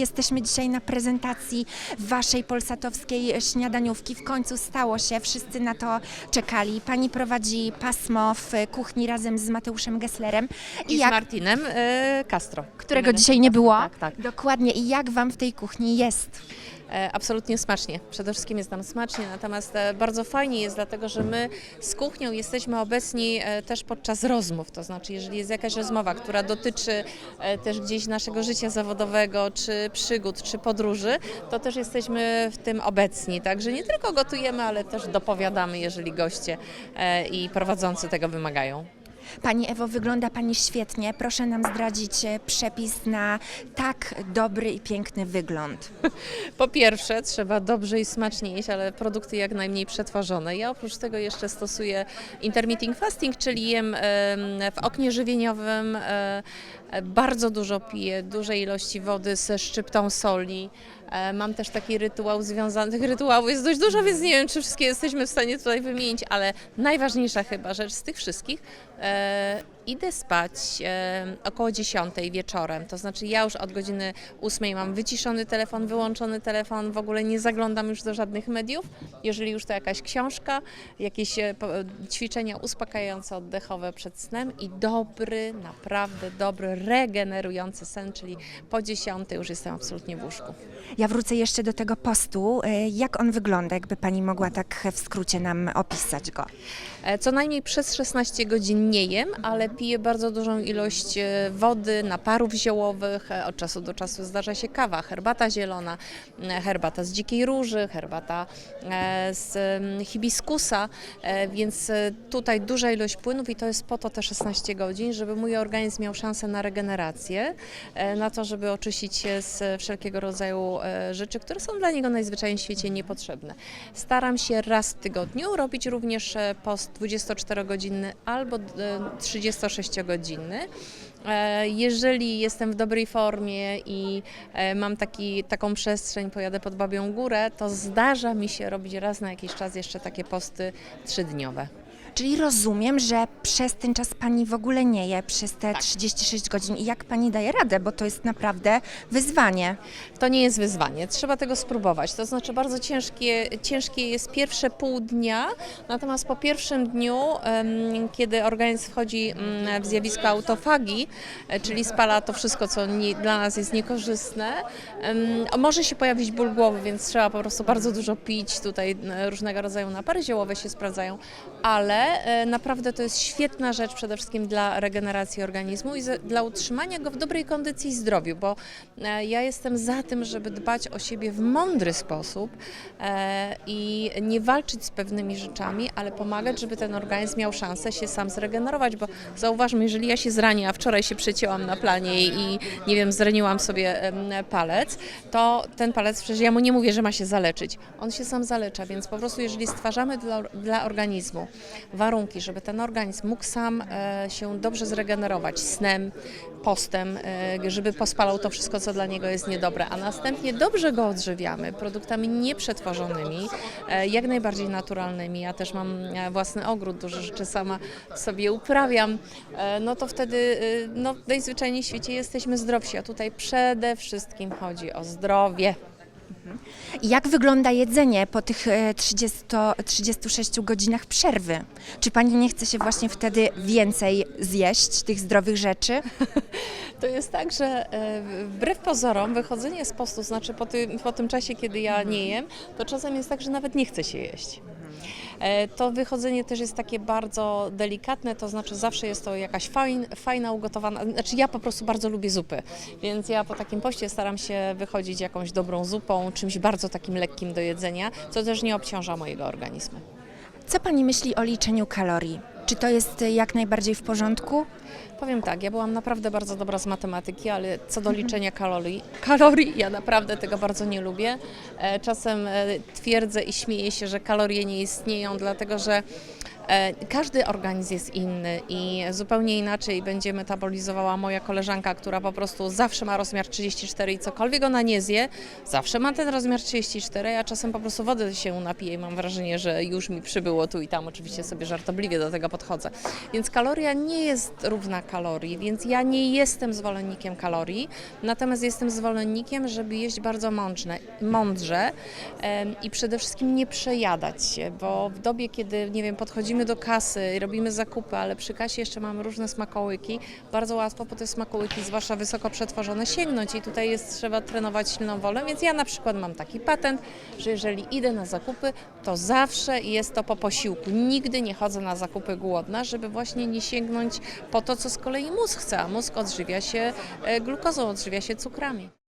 jesteśmy dzisiaj na prezentacji waszej polsatowskiej śniadaniówki. W końcu stało się, wszyscy na to czekali. Pani prowadzi pasmo w kuchni razem z Mateuszem Gesslerem. I z Martinem e, Castro. którego dzisiaj nie było. Tak, tak. Dokładnie. I jak wam w tej kuchni jest? E, absolutnie smacznie. Przede wszystkim jest nam smacznie, natomiast e, bardzo fajnie jest, dlatego że my z kuchnią jesteśmy obecni e, też podczas rozmów. To znaczy, jeżeli jest jakaś rozmowa, która dotyczy też gdzieś naszego życia zawodowego, czy przygód, czy podróży, to też jesteśmy w tym obecni. Także nie tylko gotujemy, ale też dopowiadamy, jeżeli goście i prowadzący tego wymagają. Pani Ewo, wygląda Pani świetnie. Proszę nam zdradzić e, przepis na tak dobry i piękny wygląd. Po pierwsze, trzeba dobrze i smacznie jeść, ale produkty jak najmniej przetworzone. Ja oprócz tego jeszcze stosuję intermittent fasting, czyli jem em, w oknie żywieniowym, e, e, bardzo dużo piję, duże ilości wody ze szczyptą soli. E, Mam też taki rytuał związany, tych rytuałów jest dość dużo, więc nie wiem, czy wszystkie jesteśmy w stanie tutaj wymienić, ale najważniejsza chyba rzecz z tych wszystkich, e, idę spać około 10 wieczorem, to znaczy ja już od godziny 8 mam wyciszony telefon, wyłączony telefon, w ogóle nie zaglądam już do żadnych mediów, jeżeli już to jakaś książka, jakieś e, ćwiczenia uspokajające, oddechowe przed snem i dobry, naprawdę dobry, regenerujący sen, czyli po 10 już jestem absolutnie w łóżku. Ja wrócę jeszcze do tego postu. E, Jak on wygląda? Jakby Pani mogła tak w skrócie nam opisać go. E, Co najmniej przez 16 godzin nie jem, ale piję bardzo dużą ilość e, wody, naparów ziołowych, e, od czasu do czasu zdarza się kawa, herbata zielona, herbata z dzikiej róży, herbata e, z hibiskusa, więc tutaj duża ilość płynów i to jest po to te 16 godzin, żeby mój organizm miał szansę na regenerację, na to, żeby oczyścić się z wszelkiego rodzaju rzeczy, które są dla niego najzwyczajniej w świecie niepotrzebne. Staram się raz w tygodniu robić również post 24-godzinny albo 30 106-godzinny. E, jeżeli jestem w dobrej formie i e, mam taki, taką przestrzeń, pojadę pod Babią Górę, to zdarza mi się robić raz na jakiś czas jeszcze takie posty trzydniowe. Czyli rozumiem, że przez ten czas Pani w ogóle nie je, przez te 36 godzin. I jak Pani daje radę? Bo to jest naprawdę wyzwanie. To nie jest wyzwanie, trzeba tego spróbować. To znaczy bardzo ciężkie, ciężkie jest pierwsze pół dnia, natomiast po pierwszym dniu, kiedy organizm wchodzi mm, w zjawisko autofagii, e, czyli spala to wszystko, co nie, dla nas jest niekorzystne, może się pojawić ból głowy, więc trzeba po prostu bardzo dużo pić. Tutaj e, różnego rodzaju napary ziołowe się sprawdzają, ale e, naprawdę to jest świetna rzecz przede wszystkim dla regeneracji organizmu i dla utrzymania go w dobrej kondycji i zdrowiu, bo e, ja jestem za tym, żeby dbać o siebie w mądry sposób e, i nie walczyć z pewnymi rzeczami, ale pomagać, żeby ten organizm miał szansę się sam zregenerować, bo zauważmy, jeżeli ja się zranię, a wczoraj się przecięłam na planie i nie wiem, zraniłam sobie palec, to ten palec, przecież ja mu nie mówię, że ma się zaleczyć. On się sam zalecza, więc po prostu jeżeli stwarzamy dla, dla organizmu warunki, żeby ten organizm mógł sam e, się dobrze zregenerować snem, postem, e, żeby pospalał to wszystko, co dla niego jest niedobre, a następnie dobrze go odżywiamy produktami nieprzetworzonymi, e, jak najbardziej naturalnymi. Ja też mam własny ogród, dużo rzeczy sama sobie uprawiam, no to wtedy no, najzwyczajniej w świecie jesteśmy zdrowsi, a tutaj przede wszystkim chodzi o zdrowie. I jak wygląda jedzenie po tych e, 30, 36 godzinach przerwy? Czy Pani nie chce się właśnie wtedy więcej zjeść tych zdrowych rzeczy? To jest tak, że e, wbrew pozorom wychodzenie z postu, znaczy po tym, po tym czasie, kiedy ja nie jem, to czasem jest tak, że nawet nie chce się jeść. E, To wychodzenie też jest takie bardzo delikatne, to znaczy zawsze jest to jakaś fajn, fajna ugotowana, znaczy ja po prostu bardzo lubię zupy, więc ja po takim poście staram się wychodzić jakąś dobrą zupą, czymś bardzo takim lekkim do jedzenia, co też nie obciąża mojego organizmu. Co Pani myśli o liczeniu kalorii? Czy to jest e, jak najbardziej w porządku? Powiem tak, ja byłam naprawdę bardzo dobra z matematyki, ale co do liczenia kalorii, kalorii ja naprawdę tego bardzo nie lubię. E, Czasem e, twierdzę i śmieję się, że kalorie nie istnieją, dlatego że Każdy organizm jest inny i zupełnie inaczej będzie metabolizowała moja koleżanka, która po prostu zawsze ma rozmiar 34 i cokolwiek ona nie zje, zawsze ma ten rozmiar 34, a czasem po prostu wody się napije i mam wrażenie, że już mi przybyło tu i tam. Oczywiście sobie żartobliwie do tego podchodzę. Więc kaloria nie jest równa kalorii, więc ja nie jestem zwolennikiem kalorii, natomiast jestem zwolennikiem, żeby jeść bardzo mądrze, mądrze i przede wszystkim nie przejadać się, bo w dobie, kiedy nie wiem, podchodzimy do kasy robimy zakupy, ale przy kasie jeszcze mamy różne smakołyki, bardzo łatwo po te smakołyki, zwłaszcza wysoko przetworzone, sięgnąć i tutaj jest trzeba trenować silną wolę, więc ja na przykład mam taki patent, że jeżeli idę na zakupy, to zawsze jest to po posiłku. Nigdy nie chodzę na zakupy głodna, żeby właśnie nie sięgnąć po to, co z kolei mózg chce, a mózg odżywia się e, glukozą, odżywia się cukrami.